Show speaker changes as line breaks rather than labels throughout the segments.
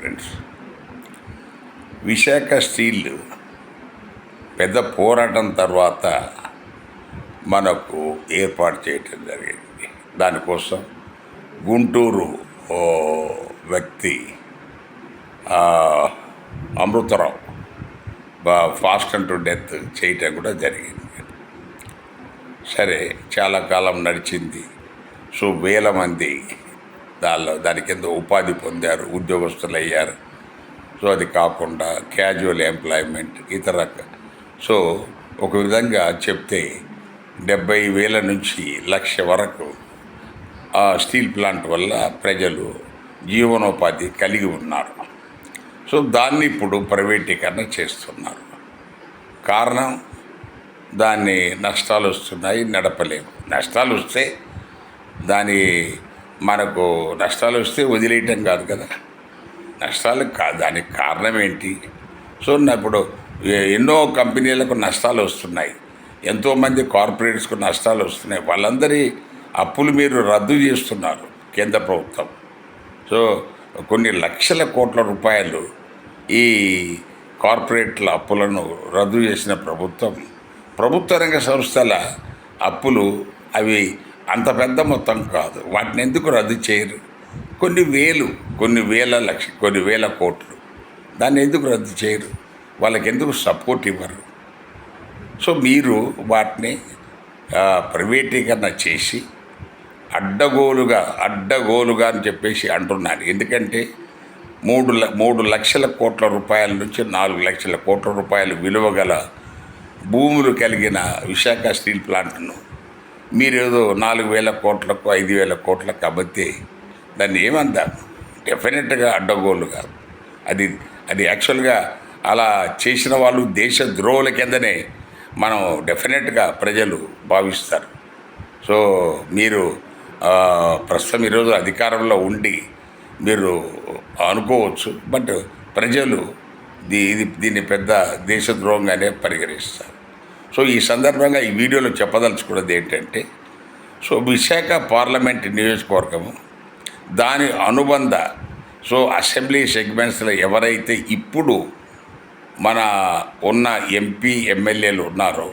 Friends Visakha steel పెద్ద పోరాటం తర్వాత మనకు ఏర్పాటు చేయటం జరిగింది. దానికోసం గుంటూరు ఓ వ్యక్తి Amrutharao fast and to death చేయటం కూడా జరిగింది. సరే చాలా కాలం నడిచింది. సో వేల మంది దానిలో దాని కింద ఉపాధి పొందారు ఉద్యోగస్తులు అయ్యారు సో అది కాకుండా క్యాజువల్ ఎంప్లాయ్మెంట్ ఇతర సో ఒక విధంగా చెప్తే డెబ్బై వేల నుంచి లక్ష వరకు ఆ స్టీల్ ప్లాంట్ వల్ల ప్రజలు జీవనోపాధి కలిగి ఉన్నారు. సో దాన్ని ఇప్పుడు ప్రైవేటీకరణ చేస్తున్నారు. కారణం? దాన్ని నష్టాలు వస్తున్నాయి నడపలేము. నష్టాలు వస్తే దాని మనకు నష్టాలు వస్తే వదిలేయటం కాదు కదా. నష్టాలు కా దానికి కారణం ఏంటి? సో ఇప్పుడు ఎన్నో కంపెనీలకు నష్టాలు వస్తున్నాయి. ఎంతోమంది కార్పొరేట్స్కు నష్టాలు వస్తున్నాయి. వాళ్ళందరి అప్పులు మీరు రద్దు చేస్తున్నారు కేంద్ర ప్రభుత్వం. సో కొన్ని లక్షల కోట్ల రూపాయలు ఈ కార్పొరేట్ల అప్పులను రద్దు చేసిన ప్రభుత్వం ప్రభుత్వ రంగ సంస్థల అప్పులు అవి అంత పెద్ద మొత్తం కాదు. వాటిని ఎందుకు రద్దు చేయరు? కొన్ని వేలు కొన్ని వేల లక్ష కొన్ని వేల కోట్లు. దాన్ని ఎందుకు రద్దు చేయరు? వాళ్ళకి ఎందుకు సపోర్ట్ ఇవ్వరు? సో మీరు వాటిని ప్రైవేటీకరణ చేసి అడ్డగోలుగా అడ్డగోలుగా అని చెప్పేసి అంటున్నారు. ఎందుకంటే మూడు ల మూడు లక్షల కోట్ల రూపాయల నుంచి నాలుగు లక్షల కోట్ల రూపాయల విలువ గల భూములు కలిగిన విశాఖ స్టీల్ ప్లాంట్ను మీరేదో నాలుగు వేల కోట్లకు ఐదు వేల కోట్లకు అమ్మితే దాన్ని ఏమంటారు డెఫినెట్గా అడ్డగోలుగా అది అది యాక్చువల్గా అలా చేసిన వాళ్ళు దేశ ద్రోహుల కిందనే మనం డెఫినెట్గా ప్రజలు భావిస్తారు. సో మీరు ప్రస్తుతం ఈరోజు అధికారంలో ఉండి మీరు అనుకోవచ్చు బట్ ప్రజలు దీ ఇది దీన్ని పెద్ద దేశద్రోహంగానే పరిగణిస్తారు. సో ఈ సందర్భంగా ఈ వీడియోలో చెప్పదలుచుకున్నది ఏంటంటే సో విశాఖ పార్లమెంట్ నియోజకవర్గము దాని అనుబంధ సో అసెంబ్లీ సెగ్మెంట్స్లో ఎవరైతే ఇప్పుడు మన ఉన్న ఎంపీ ఎమ్మెల్యేలు ఉన్నారో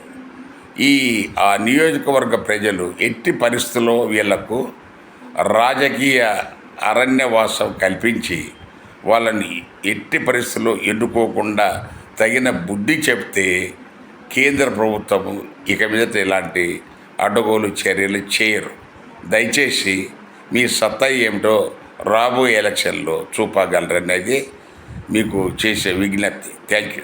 ఈ ఆ నియోజకవర్గ ప్రజలు ఎట్టి పరిస్థితుల్లో వీళ్ళకు రాజకీయ అరణ్యవాసం కల్పించి వాళ్ళని ఎట్టి పరిస్థితుల్లో ఎన్నుకోకుండా తగిన బుద్ధి చెప్తే కేంద్ర ప్రభుత్వము ఇక మీదట ఇలాంటి అడ్డగోలు చర్యలు చేయరు. దయచేసి మీ సత్తా ఏమిటో రాబోయే ఎలక్షన్లో చూపగలరనేది మీకు చేసే విజ్ఞప్తి. Thank you.